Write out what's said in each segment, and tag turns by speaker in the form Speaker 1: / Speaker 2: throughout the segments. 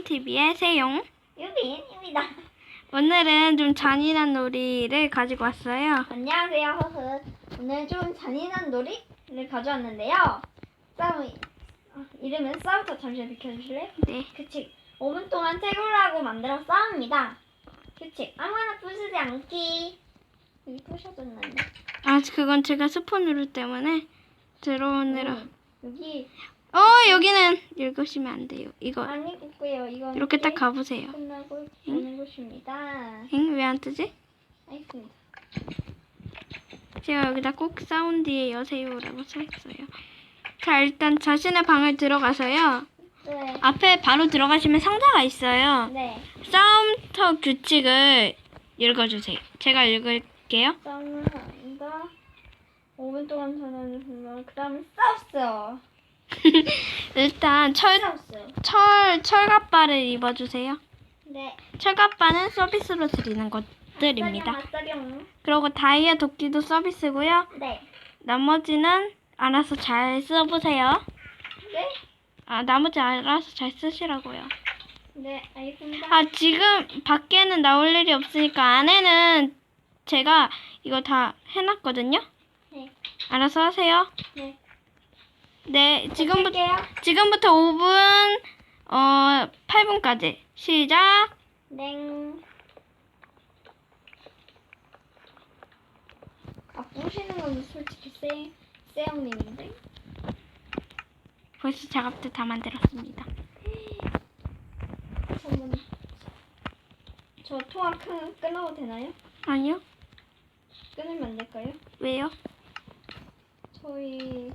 Speaker 1: TV의 세용.
Speaker 2: 유빈입니다.
Speaker 1: 오늘은 좀 잔인한 놀이를 가지고 왔어요.
Speaker 2: 안녕하세요, 허흐. 오늘 좀 잔인한 놀이를 가져왔는데요. 싸움, 어, 이름은 싸움터 잠시 비켜주실래요?
Speaker 1: 네.
Speaker 2: 규칙. 5분 동안 태굴하고 만들어 싸웁니다. 규칙. 아무나 부수지 않기. 여기 부셔졌는데.
Speaker 1: 아, 그건 제가 스폰으로 때문에 들어오느라.
Speaker 2: 음, 여기
Speaker 1: 어, 여기는 읽으시면 안 돼요. 이거
Speaker 2: 아니고요. 이건
Speaker 1: 이렇게 딱 가보세요.
Speaker 2: 끝나고 오는 곳입니다.
Speaker 1: 응? 왜안 뜨지?
Speaker 2: 알겠습니다.
Speaker 1: 제가 여기다 꼭 사운드에 여세요라고 써있어요. 자, 일단 자신의 방을 들어가서요.
Speaker 2: 네.
Speaker 1: 앞에 바로 들어가시면 상자가 있어요.
Speaker 2: 네.
Speaker 1: 싸움터 규칙을 읽어주세요. 제가 읽을게요.
Speaker 2: 싸움을 한다. 5분 동안 전화를 그 다음에 싸웠어요.
Speaker 1: 일단 철,
Speaker 2: 싸웠어요.
Speaker 1: 철, 철갑바를 입어주세요.
Speaker 2: 네.
Speaker 1: 철갑바는 서비스로 드리는 것들입니다. 그리고 다이아 도끼도 서비스고요.
Speaker 2: 네.
Speaker 1: 나머지는 알아서 잘 써보세요.
Speaker 2: 네.
Speaker 1: 아, 나머지 알아서 잘 쓰시라고요.
Speaker 2: 네, 알겠습니다.
Speaker 1: 아, 지금 밖에는 나올 일이 없으니까 안에는 제가 이거 다 해놨거든요.
Speaker 2: 네.
Speaker 1: 알아서 하세요.
Speaker 2: 네.
Speaker 1: 네, 지금부터,
Speaker 2: 할게요.
Speaker 1: 지금부터 5분, 어, 8분까지. 시작.
Speaker 2: 냉. 아, 부시는 건 솔직히 세, 세영님인데?
Speaker 1: 벌써 작업들 다 만들었습니다.
Speaker 2: 저분. 저 통화 끄, 끊어도 되나요?
Speaker 1: 아니요?
Speaker 2: 끊으면 안 될까요?
Speaker 1: 왜요?
Speaker 2: 저희.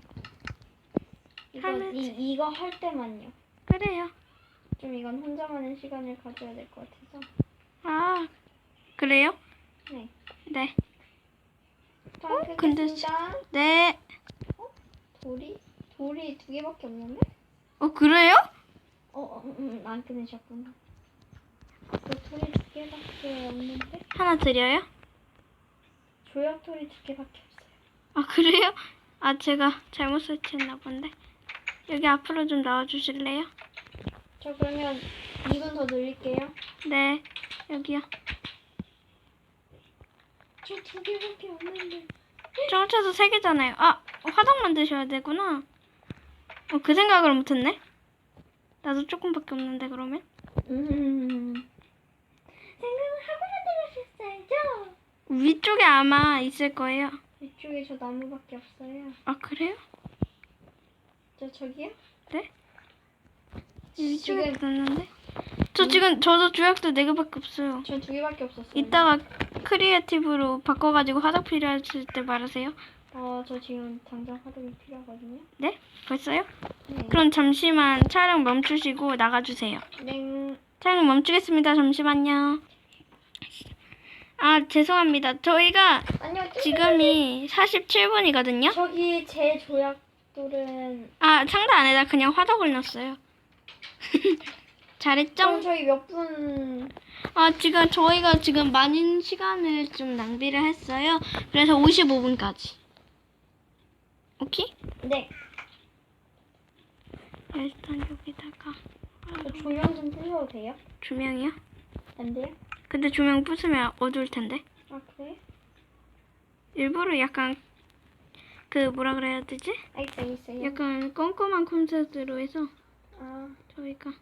Speaker 2: 이거,
Speaker 1: 하면
Speaker 2: 이, 이거 할 때만요.
Speaker 1: 그래요.
Speaker 2: 좀 이건 혼자만의 시간을 가져야 될 것 같아서.
Speaker 1: 아, 그래요?
Speaker 2: 네.
Speaker 1: 네.
Speaker 2: 어,
Speaker 1: 근데
Speaker 2: 겠습니다
Speaker 1: 네.
Speaker 2: 돌이? 돌이 두 개밖에 없는데?
Speaker 1: 어, 그래요?
Speaker 2: 어, 어 음, 안 끊으셨구나. 그 돌이 두 개밖에 없는데?
Speaker 1: 하나 드려요?
Speaker 2: 조약 돌이 두 개밖에 없어요.
Speaker 1: 아, 그래요? 아, 제가 잘못 설치했나 본데. 여기 앞으로 좀 나와주실래요?
Speaker 2: 저 그러면 2분 더 늘릴게요.
Speaker 1: 네. 여기요.
Speaker 2: 저 두 개밖에 없는데.
Speaker 1: 저 합쳐서 세 개잖아요. 아, 화덕 만드셔야 되구나. 어, 그 생각을 못했네. 나도 조금밖에 없는데 그러면.
Speaker 2: 음. 생각을 하고 만들었었어야죠.
Speaker 1: 위쪽에 아마 있을 거예요.
Speaker 2: 이쪽에 저 나무밖에 없어요.
Speaker 1: 아, 그래요?
Speaker 2: 저 저기요?
Speaker 1: 네? 위쪽에
Speaker 2: 지금
Speaker 1: 있었는데. 저 지금 저도 주약도 네 개밖에 없어요.
Speaker 2: 저 두 개밖에 없었어요.
Speaker 1: 이따가 크리에이티브로 바꿔가지고 화덕 필요하실 때 말하세요.
Speaker 2: 어, 저 지금 당장 화덕이 필요하거든요.
Speaker 1: 네? 벌써요?
Speaker 2: 네.
Speaker 1: 그럼 잠시만 촬영 멈추시고 나가주세요.
Speaker 2: 냉.
Speaker 1: 촬영 멈추겠습니다. 잠시만요. 아, 죄송합니다. 저희가
Speaker 2: 아니요.
Speaker 1: 지금이 47분이거든요.
Speaker 2: 저기 제 조약 돌은
Speaker 1: 아, 상자 안에다 그냥 화덕을 넣었어요.
Speaker 2: 그럼
Speaker 1: 잘했죠?
Speaker 2: 저희 몇 분?
Speaker 1: 아, 지금 저희가 지금 많은 시간을 좀 낭비를 했어요. 그래서 55분까지. 오케이?
Speaker 2: 네.
Speaker 1: 일단 여기다가
Speaker 2: 저 조명 좀 끄셔도 돼요?
Speaker 1: 조명이요?
Speaker 2: 안 돼요?
Speaker 1: 근데 조명 부수면 어두울 텐데.
Speaker 2: 아 그래?
Speaker 1: 일부러 약간 그 뭐라 그래야 되지?
Speaker 2: 알겠어 알겠어요.
Speaker 1: 약간 꼼꼼한 콘셉트로 해서
Speaker 2: 아
Speaker 1: 저희가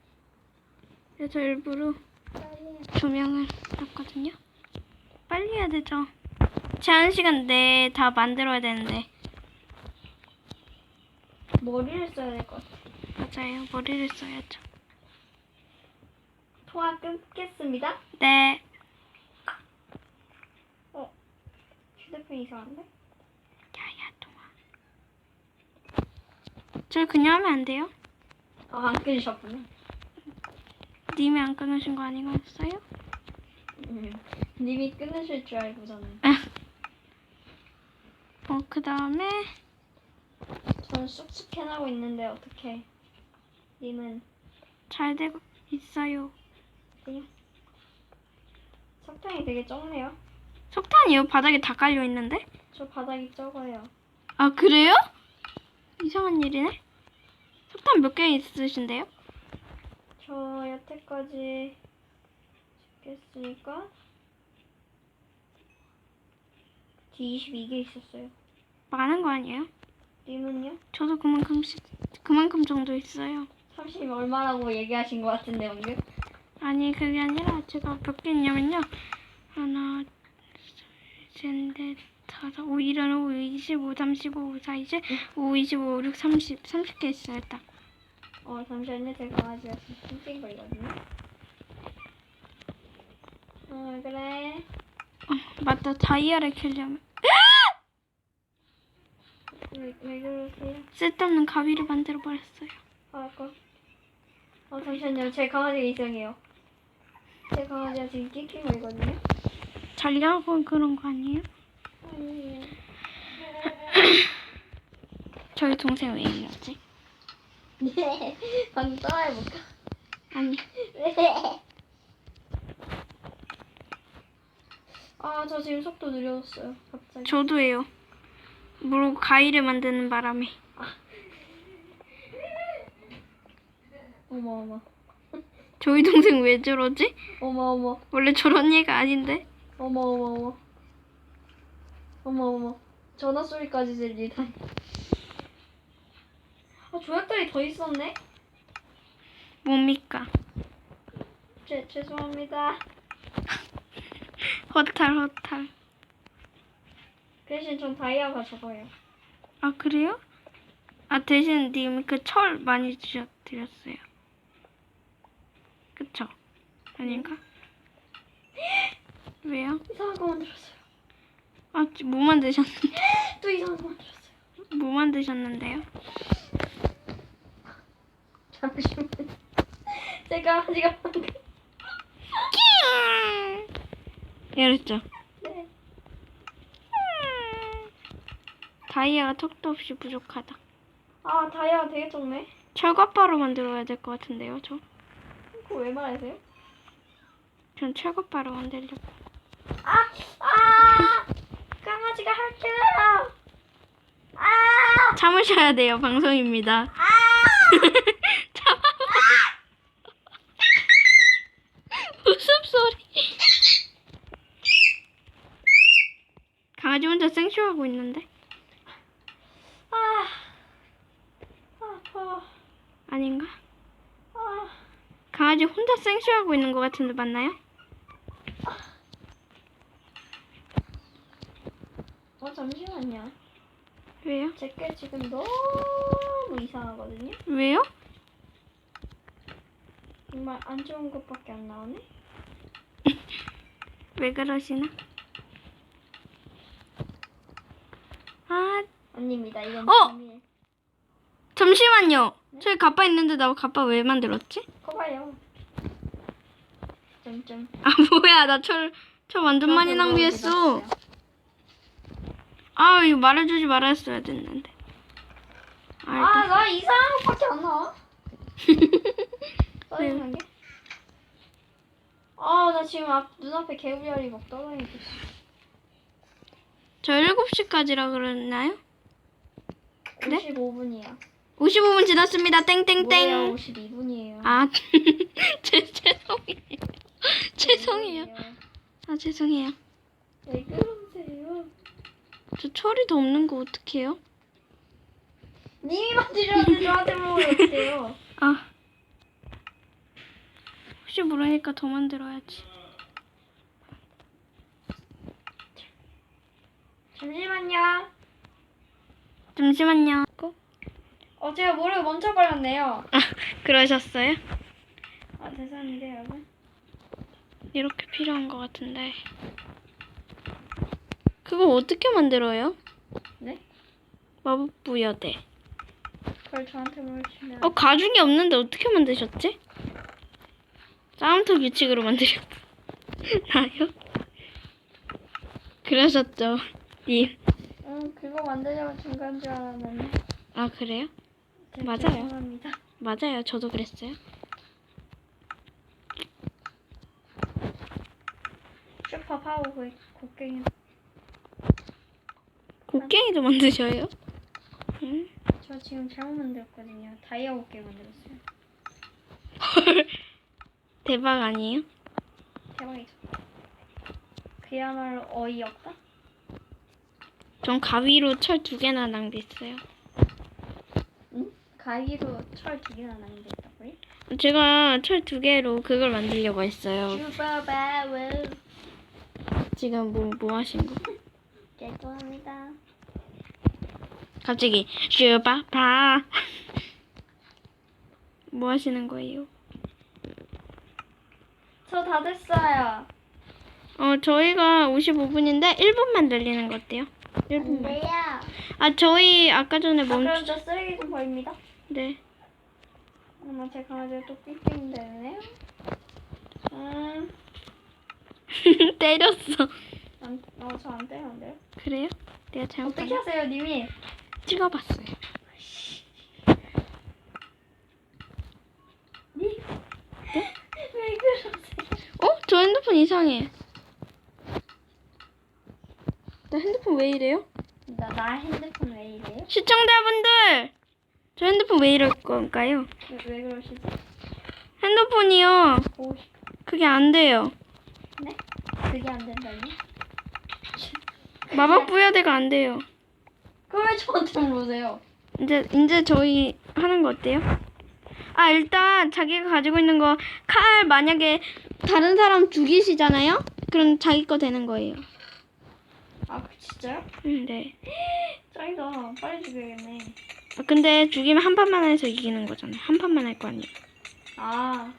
Speaker 1: 그래서 일부러
Speaker 2: 빨리.
Speaker 1: 조명을 놨거든요. 빨리 해야 되죠. 제한 시간 내에 다 만들어야 되는데
Speaker 2: 머리를 써야 될 것 같아.
Speaker 1: 맞아요. 머리를 써야죠.
Speaker 2: 통화 끊겠습니다.
Speaker 1: 네.
Speaker 2: 어 휴대폰 이상한데?
Speaker 1: 야야 통화. 저 그냥 하면 안 돼요?
Speaker 2: 아안 끊으셨구나.
Speaker 1: 님이 안 끊으신 거 아니겠어요?
Speaker 2: 음. 님이 끊으실 줄 알고 저는.
Speaker 1: 어, 그 다음에
Speaker 2: 저는 쑥쑥 해나고 있는데 어떻게? 님은
Speaker 1: 잘 되고 있어요.
Speaker 2: 그냥 석탄이 되게 적네요.
Speaker 1: 석탄이요? 바닥에 다 깔려 있는데?
Speaker 2: 저 바닥이 적어요.
Speaker 1: 아, 그래요? 이상한 일이네. 석탄 몇 개 있으신데요?
Speaker 2: 저 여태까지 찍겠으니까 D22개 있었어요.
Speaker 1: 많은 거 아니에요?
Speaker 2: 님은요?
Speaker 1: 저도 그만큼씩 그만큼 정도 있어요.
Speaker 2: 30 얼마라고 얘기하신 것 같은데 방금?
Speaker 1: 아니 그게 아니라 제가 몇 개 있냐면요. 하나, 둘, 셋, 넷, 다섯, 오, 일은 오, 25, 35, 4, 이제 5, 25, 6, 30, 30개 있어요 딱.
Speaker 2: 어 잠시만요 제 강아지가 지금 찡찡거리거든요. 어 그래.
Speaker 1: 어, 맞다 다이아를 캐려면
Speaker 2: 왜, 왜 그러세요?
Speaker 1: 쓸데없는 가위를 만들어 버렸어요.
Speaker 2: 아, 아까. 어 잠시만요 제 강아지가 이상해요. 제 강아지가 지금 찡찡거리거든요.
Speaker 1: 자려고 그런 거 아니에요?
Speaker 2: 아니에요.
Speaker 1: 저희 동생 왜 이러지?
Speaker 2: 네. 방금 따라해볼까?
Speaker 1: 아니
Speaker 2: 네. 아, 저 지금 속도 느려졌어요. 갑자기.
Speaker 1: 저도예요. 모르고 가위를 만드는 바람에
Speaker 2: 어머, 어머.
Speaker 1: 저희 동생 왜 저러지?
Speaker 2: 어머, 어머.
Speaker 1: 원래 저런 얘가 아닌데.
Speaker 2: 어머, 어머, 어머. 어머, 어머. 전화 소리까지 들리다. 아, 조약돌이 더 있었네?
Speaker 1: 뭡니까?
Speaker 2: 죄, 죄송합니다.
Speaker 1: 허탈 허탈.
Speaker 2: 그 대신 전 다이아가 적어요.
Speaker 1: 아 그래요? 아 대신 님이 그 철 많이 주셨 드렸어요. 그쵸? 아닌가? 왜요?
Speaker 2: 이상한 거 만들었어요.
Speaker 1: 아 뭐 만드셨는데?
Speaker 2: 또 이상한 거 만들었어요.
Speaker 1: 뭐 만드셨는데요?
Speaker 2: 잠시만. 제가 아직 방금.
Speaker 1: 이랬죠.
Speaker 2: 네.
Speaker 1: 다이아가 턱도 없이 부족하다.
Speaker 2: 아, 다이아가 되게 적네.
Speaker 1: 철갑바로 만들어야 될 것 같은데요, 저.
Speaker 2: 그거 왜 말하세요?
Speaker 1: 전 철갑바로 만들려고.
Speaker 2: 아! 아! 강아지가 할게요! 아!
Speaker 1: 참으셔야 돼요, 방송입니다.
Speaker 2: 아!
Speaker 1: 참아. 웃음 소리. 강아지 혼자 생쇼하고 있는데?
Speaker 2: 아! 아파.
Speaker 1: 아닌가?
Speaker 2: 아!
Speaker 1: 강아지 혼자 생쇼하고 있는 것 같은데 맞나요?
Speaker 2: 어, 잠시만요.
Speaker 1: 왜요?
Speaker 2: 제게 지금 너무 이상하거든요?
Speaker 1: 왜요?
Speaker 2: 정말 안 좋은 것밖에 안 나오네?
Speaker 1: 왜 그러시나? 아,
Speaker 2: 아닙니다. 이건
Speaker 1: 어! 잠시만요. 저기 가빠 있는데 나 가빠 왜 만들었지?
Speaker 2: 커봐요. 점점.
Speaker 1: 아, 뭐야. 나 철, 철 완전 많이 낭비했어. 아, 이거 말해주지 말았어야 됐는데. 아,
Speaker 2: 아, 나 이상한 것밖에 안 나와. 떠있는 게? 아, 나 지금 앞, 눈앞에 개구리알이 막 떠다니고 있어.
Speaker 1: 저 7시까지라 그랬나요? 네?
Speaker 2: 55분이야.
Speaker 1: 55분 지났습니다.
Speaker 2: 뭐예요?
Speaker 1: 땡땡땡.
Speaker 2: 52분이에요.
Speaker 1: 아, 제, 죄송해요. 죄송해요. 아, 죄송해요.
Speaker 2: 왜 그러세요?
Speaker 1: 저 철이 더 없는 거 어떡해요?
Speaker 2: 님이 만드셨는데 저한테 물어보면 어떡해요?
Speaker 1: 아. 혹시 모르니까 더 만들어야지.
Speaker 2: 잠시만요.
Speaker 1: 잠시만요.
Speaker 2: 어, 제가 모르고 멈춰버렸네요.
Speaker 1: 아, 그러셨어요?
Speaker 2: 아, 죄송한데, 여러분.
Speaker 1: 이렇게 필요한 것 같은데. 그거 어떻게 만들어요?
Speaker 2: 네?
Speaker 1: 마법 부여대.
Speaker 2: 그걸 저한테 물으시면.
Speaker 1: 어, 가죽이 없는데 어떻게 만드셨지? 싸움터 규칙으로 만드셨나요? 그러셨죠, 님.
Speaker 2: 응, 그거 만들려고 중간 줄 알았는데.
Speaker 1: 아, 그래요?
Speaker 2: 네,
Speaker 1: 맞아요.
Speaker 2: 죄송합니다.
Speaker 1: 맞아요. 저도 그랬어요.
Speaker 2: 슈퍼 파워 고- 곡괭이.
Speaker 1: 곡괭이도 만드셔요? 응?
Speaker 2: 저 지금 잘못 만들었거든요. 다이아 곡괭이 만들었어요.
Speaker 1: 헐. 대박 아니에요?
Speaker 2: 대박이죠. 그야말로 어이없다.
Speaker 1: 전 가위로 철 두 개나 낭비했어요.
Speaker 2: 응? 가위로 철 두 개나 남겼다고요?
Speaker 1: 제가 철 두 개로 그걸 만들려고 했어요. 지금 뭐, 뭐 하신 거?
Speaker 2: 죄송합니다.
Speaker 1: 갑자기 슈바바 뭐 하시는 거예요?
Speaker 2: 저 다 됐어요.
Speaker 1: 어 저희가 55분인데 1분만 늘리는 거 어때요?
Speaker 2: 안
Speaker 1: 1분만.
Speaker 2: 돼요.
Speaker 1: 아 저희 아까 전에
Speaker 2: 아, 그럼
Speaker 1: 멈추.
Speaker 2: 저 쓰레기 좀 버립니다.
Speaker 1: 네.
Speaker 2: 엄마 제 강아지가 또 삥삥 되네요. 음,
Speaker 1: 때렸어.
Speaker 2: 안, 어, 저안 때렸는데요?
Speaker 1: 그래요? 내가 잘못
Speaker 2: 어떻게? 하세요, 님이?
Speaker 1: 찍어봤어요.
Speaker 2: 니? 왜 그러세요?
Speaker 1: 어? 저 핸드폰 이상해. 나 핸드폰 왜 이래요?
Speaker 2: 나, 나 핸드폰 왜 이래요?
Speaker 1: 시청자분들! 저 핸드폰 왜 이럴 건가요?
Speaker 2: 왜, 왜 그러시지?
Speaker 1: 핸드폰이요.
Speaker 2: 오,
Speaker 1: 그게 안 돼요.
Speaker 2: 네? 그게 안 된다니?
Speaker 1: 마법 부여대가 안 돼요.
Speaker 2: 그걸 왜 저한테 물으세요?
Speaker 1: 이제 이제 저희 하는 거 어때요? 아 일단 자기가 가지고 있는 거 칼 만약에 다른 사람 죽이시잖아요? 그럼 자기 거 되는 거예요.
Speaker 2: 아, 그 진짜요?
Speaker 1: 음, 네.
Speaker 2: 짱이다. 빨리 죽여야겠네.
Speaker 1: 아, 근데 죽이면 한 판만 해서 이기는 거잖아요. 한 판만 할 거 아니에요.
Speaker 2: 아,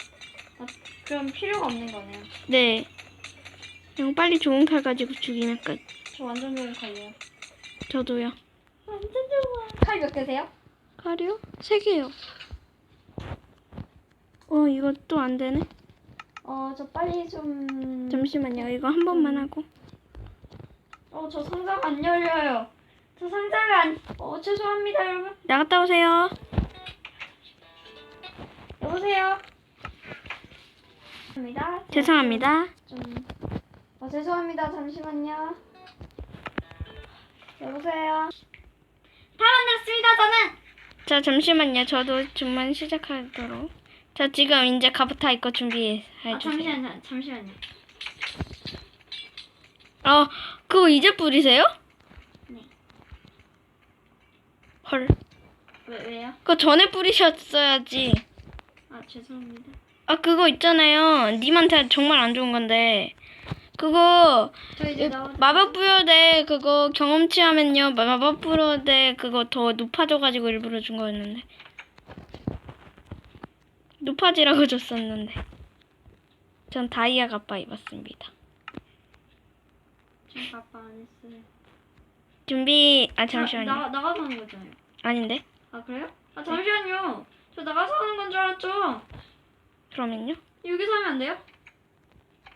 Speaker 2: 아, 그럼 필요가 없는 거네요.
Speaker 1: 네. 그냥 빨리 좋은 칼 가지고 죽이면 끝.
Speaker 2: 저 완전 좋은 칼이에요.
Speaker 1: 저도요.
Speaker 2: 완전 좋아. 칼 몇 개세요?
Speaker 1: 칼이요? 세 개요. 어 이거 또 안 되네.
Speaker 2: 어, 저 빨리 좀.
Speaker 1: 잠시만요. 이거 한 번만 하고.
Speaker 2: 어, 저 상자가 안 열려요. 저 상자가 안. 어, 죄송합니다, 여러분.
Speaker 1: 나갔다 오세요.
Speaker 2: 여보세요. 죄송합니다.
Speaker 1: 죄송합니다.
Speaker 2: 좀. 어, 죄송합니다. 잠시만요. 여보세요. 다 만났습니다, 저는.
Speaker 1: 자 잠시만요. 저도 좀만 시작하도록. 자 지금 이제 가부타 이거 준비해
Speaker 2: 아,
Speaker 1: 주세요.
Speaker 2: 잠시만요. 잠시만요.
Speaker 1: 어 그거 이제 뿌리세요?
Speaker 2: 네.
Speaker 1: 헐.
Speaker 2: 왜, 왜요?
Speaker 1: 그거 전에 뿌리셨어야지.
Speaker 2: 아, 죄송합니다.
Speaker 1: 아 그거 있잖아요. 님한테 정말 안 좋은 건데. 그거
Speaker 2: 저 이제 나오
Speaker 1: 마법 부여대 그거 경험치 하면요 마법 부여대 그거 더 높아져가지고 일부러 준 거였는데 높아지라고 줬었는데 전 다이아 가빠 입었습니다
Speaker 2: 지금 아빠 안 했어요.
Speaker 1: 준비 아 잠시만요
Speaker 2: 나, 나가서 하는 거잖아요.
Speaker 1: 아닌데
Speaker 2: 아, 그래요? 아, 잠시만요. 저 나가서 하는 건 줄 알았죠?
Speaker 1: 그러면요
Speaker 2: 여기서 하면 안 돼요?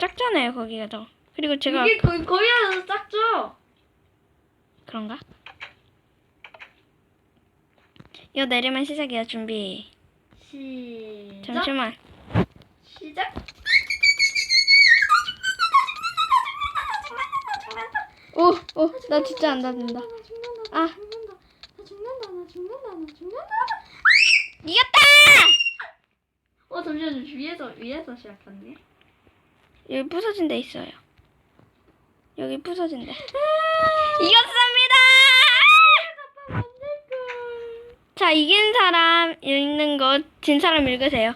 Speaker 1: 작잖아요 거기가 더 그리고 제가
Speaker 2: 이게 거의, 거의 하나 작죠?
Speaker 1: 그런가 이거 내리면 시작이야 준비
Speaker 2: 시작.
Speaker 1: 잠시만
Speaker 2: 시작.
Speaker 1: 오 오 나 진짜 안 닿는다
Speaker 2: 나 죽는다.
Speaker 1: 아.
Speaker 2: 나 죽는다. 나 죽는다. 나 죽는다. 나 죽는다.
Speaker 1: 이겼다
Speaker 2: 어, 잠시만요. 위에서, 위에서 시작했네.
Speaker 1: 여기 부서진 데 있어요. 여기 부서진 데. 이겼습니다! 자, 이긴 사람 읽는 거, 진 사람
Speaker 2: 읽으세요.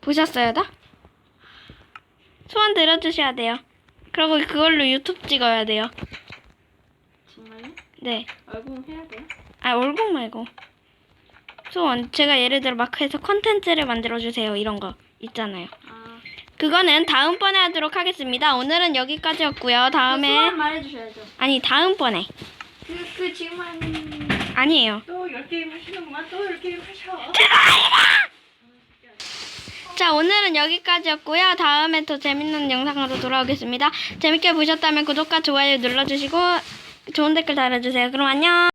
Speaker 1: 보셨어요, 다? 소원 들어주셔야 돼요. 그리고 그걸로 유튜브 찍어야 돼요.
Speaker 2: 정말요?
Speaker 1: 네.
Speaker 2: 얼굴 해야 돼요?
Speaker 1: 아, 얼굴 말고. 소원. 제가 예를 들어 마크에서 컨텐츠를 만들어주세요. 이런 거 있잖아요.
Speaker 2: 아.
Speaker 1: 그거는 다음번에 하도록 하겠습니다. 오늘은 여기까지였고요. 다음에.
Speaker 2: 소원 말해주셔야죠.
Speaker 1: 아니, 다음번에.
Speaker 2: 그, 그 지금 한.
Speaker 1: 아니에요.
Speaker 2: 또 10게임 하시는구만. 또 10게임 하셔.
Speaker 1: 자, 오늘은 여기까지였고요. 다음에 더 재밌는 영상으로 돌아오겠습니다. 재밌게 보셨다면 구독과 좋아요 눌러주시고 좋은 댓글 달아주세요. 그럼 안녕.